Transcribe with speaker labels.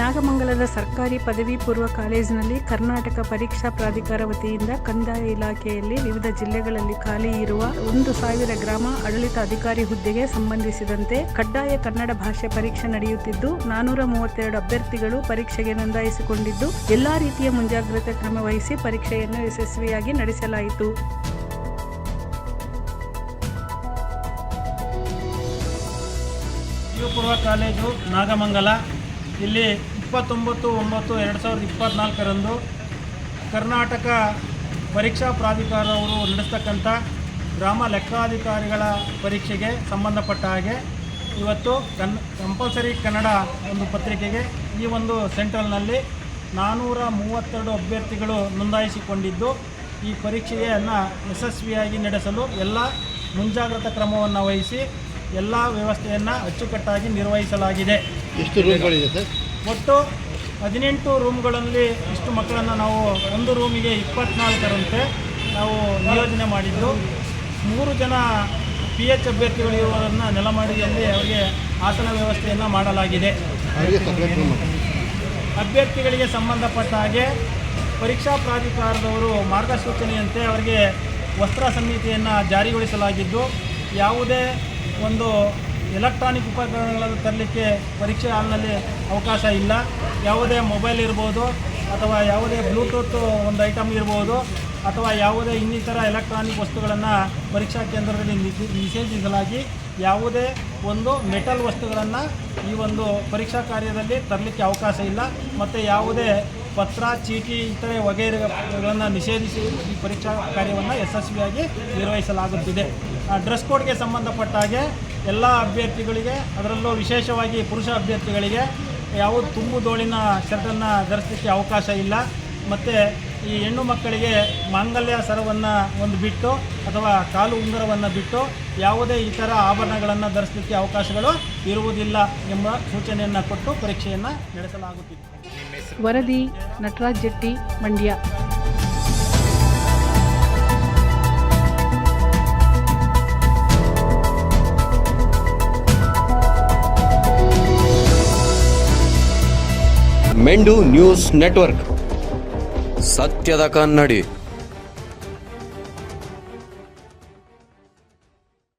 Speaker 1: ನಾಗಮಂಗಲದ ಸರ್ಕಾರಿ ಪದವಿ ಪೂರ್ವ ಕಾಲೇಜಿನಲ್ಲಿ ಕರ್ನಾಟಕ ಪರೀಕ್ಷಾ ಪ್ರಾಧಿಕಾರ ವತಿಯಿಂದ ಕಂದಾಯ ಇಲಾಖೆಯಲ್ಲಿ ವಿವಿಧ ಜಿಲ್ಲೆಗಳಲ್ಲಿ ಖಾಲಿ ಇರುವ ಒಂದು ಸಾವಿರ ಗ್ರಾಮ ಆಡಳಿತ ಅಧಿಕಾರಿ ಹುದ್ದೆಗೆ ಸಂಬಂಧಿಸಿದಂತೆ ಕಡ್ಡಾಯ ಕನ್ನಡ ಭಾಷೆ ಪರೀಕ್ಷೆ ನಡೆಯುತ್ತಿದ್ದು, ನಾನೂರ ಮೂವತ್ತೆರಡು ಅಭ್ಯರ್ಥಿಗಳು ಪರೀಕ್ಷೆಗೆ ನೋಂದಾಯಿಸಿಕೊಂಡಿದ್ದು, ಎಲ್ಲಾ ರೀತಿಯ ಮುಂಜಾಗ್ರತೆ ಕ್ರಮ ವಹಿಸಿ ಪರೀಕ್ಷೆಯನ್ನು ಯಶಸ್ವಿಯಾಗಿ ನಡೆಸಲಾಯಿತು.
Speaker 2: ಪೂರ್ವ ಕಾಲೇಜು ನಾಗಮಂಗಲ. ಇಲ್ಲಿ ಇಪ್ಪತ್ತೊಂಬತ್ತು, ಒಂಬತ್ತು, ಎರಡು ಸಾವಿರದ ಇಪ್ಪತ್ತ್ನಾಲ್ಕರಂದು ಕರ್ನಾಟಕ ಪರೀಕ್ಷಾ ಪ್ರಾಧಿಕಾರವರು ನಡೆಸ್ತಕ್ಕಂಥ ಗ್ರಾಮ ಲೆಕ್ಕಾಧಿಕಾರಿಗಳ ಪರೀಕ್ಷೆಗೆ ಸಂಬಂಧಪಟ್ಟ ಹಾಗೆ ಇವತ್ತು ಕನ್ ಕಂಪಲ್ಸರಿ ಕನ್ನಡ ಒಂದು ಪತ್ರಿಕೆಗೆ ಈ ಒಂದು ಸೆಂಟ್ರಲ್ನಲ್ಲಿ ನಾನ್ನೂರ ಮೂವತ್ತೆರಡು ಅಭ್ಯರ್ಥಿಗಳು ನೋಂದಾಯಿಸಿಕೊಂಡಿದ್ದು, ಈ ಪರೀಕ್ಷೆಯನ್ನು ಯಶಸ್ವಿಯಾಗಿ ನಡೆಸಲು ಎಲ್ಲ ಮುಂಜಾಗ್ರತಾ ಕ್ರಮವನ್ನು ವಹಿಸಿ ಎಲ್ಲ ವ್ಯವಸ್ಥೆಯನ್ನು ಅಚ್ಚುಕಟ್ಟಾಗಿ ನಿರ್ವಹಿಸಲಾಗಿದೆ.
Speaker 3: ಎಷ್ಟು ರೂಮ್ಗಳಿದೆ ಸರ್?
Speaker 2: ಒಟ್ಟು ಹದಿನೆಂಟು ರೂಮ್ಗಳಲ್ಲಿ ಇಷ್ಟು ಮಕ್ಕಳನ್ನು ನಾವು ಒಂದು ರೂಮಿಗೆ ಇಪ್ಪತ್ನಾಲ್ಕರಂತೆ ನಾವು ನಿಯೋಜನೆ ಮಾಡಿದ್ದು. ಮೂರು ಜನ ಪಿ ಎಚ್ ಅಭ್ಯರ್ಥಿಗಳು ಇವರನ್ನು ನೆಲಮಾಡಿಯಲ್ಲಿ ಅವರಿಗೆ ಆಸನ ವ್ಯವಸ್ಥೆಯನ್ನು ಮಾಡಲಾಗಿದೆ. ಅಭ್ಯರ್ಥಿಗಳಿಗೆ ಸಂಬಂಧಪಟ್ಟ ಹಾಗೆ ಪರೀಕ್ಷಾ ಪ್ರಾಧಿಕಾರದವರು ಮಾರ್ಗಸೂಚನೆಯಂತೆ ಅವರಿಗೆ ವಸ್ತ್ರ ಸಂಹಿತೆಯನ್ನು ಜಾರಿಗೊಳಿಸಲಾಗಿದ್ದು ಯಾವುದೇ ಒಂದು ಎಲೆಕ್ಟ್ರಾನಿಕ್ ಉಪಕರಣಗಳನ್ನು ತರಲಿಕ್ಕೆ ಪರೀಕ್ಷೆ ಹಾಲ್ನಲ್ಲಿ ಅವಕಾಶ ಇಲ್ಲ. ಯಾವುದೇ ಮೊಬೈಲ್ ಇರ್ಬೋದು ಅಥವಾ ಯಾವುದೇ ಬ್ಲೂಟೂತ್ ಒಂದು ಐಟಮ್ ಇರ್ಬೋದು ಅಥವಾ ಯಾವುದೇ ಇನ್ನಿತರ ಎಲೆಕ್ಟ್ರಾನಿಕ್ ವಸ್ತುಗಳನ್ನು ಪರೀಕ್ಷಾ ಕೇಂದ್ರದಲ್ಲಿ ನಿಷೇ- ನಿಷೇಧಿಸಲಾಗಿ ಯಾವುದೇ ಒಂದು ಮೆಟಲ್ ವಸ್ತುಗಳನ್ನು ಈ ಒಂದು ಪರೀಕ್ಷಾ ಕಾರ್ಯದಲ್ಲಿ ತರಲಿಕ್ಕೆ ಅವಕಾಶ ಇಲ್ಲ. ಮತ್ತು ಯಾವುದೇ ಪತ್ರ, ಚೀಟಿ ಇತರೆ ವಗೈರೆಗಳನ್ನು ನಿಷೇಧಿಸಿ ಈ ಪರೀಕ್ಷಾ ಕಾರ್ಯವನ್ನು ಯಶಸ್ವಿಯಾಗಿ ನಿರ್ವಹಿಸಲಾಗುತ್ತಿದೆ. ಡ್ರೆಸ್ ಕೋಡ್ಗೆ ಸಂಬಂಧಪಟ್ಟ ಹಾಗೆ ಎಲ್ಲ ಅಭ್ಯರ್ಥಿಗಳಿಗೆ, ಅದರಲ್ಲೂ ವಿಶೇಷವಾಗಿ ಪುರುಷ ಅಭ್ಯರ್ಥಿಗಳಿಗೆ ಯಾವ ತುಂಬು ದೋಳಿನ ಶರ್ಟನ್ನು ಧರಿಸಲಿಕ್ಕೆ ಅವಕಾಶ ಇಲ್ಲ. ಮತ್ತು ಈ ಹೆಣ್ಣು ಮಕ್ಕಳಿಗೆ ಮಾಂಗಲ್ಯ ಸರವನ್ನು ಒಂದು ಬಿಟ್ಟು ಅಥವಾ ಕಾಲು ಉಂಗುರವನ್ನು ಬಿಟ್ಟು ಯಾವುದೇ ಇತರ ಆಭರಣಗಳನ್ನು ಧರಿಸಲಿಕ್ಕೆ ಅವಕಾಶಗಳು ಇರುವುದಿಲ್ಲ ಎಂಬ ಸೂಚನೆಯನ್ನು ಕೊಟ್ಟು ಪರೀಕ್ಷೆಯನ್ನು ನಡೆಸಲಾಗುತ್ತಿದೆ.
Speaker 1: ವರದಿ ನಟರಾಜ್ ಜೆಟ್ಟಿ ಮಂಡ್ಯ.
Speaker 4: ಮೆಂಡು ನ್ಯೂಸ್ ನೆಟ್ವರ್ಕ್. ಸತ್ಯದ ಕನ್ನಡಿ.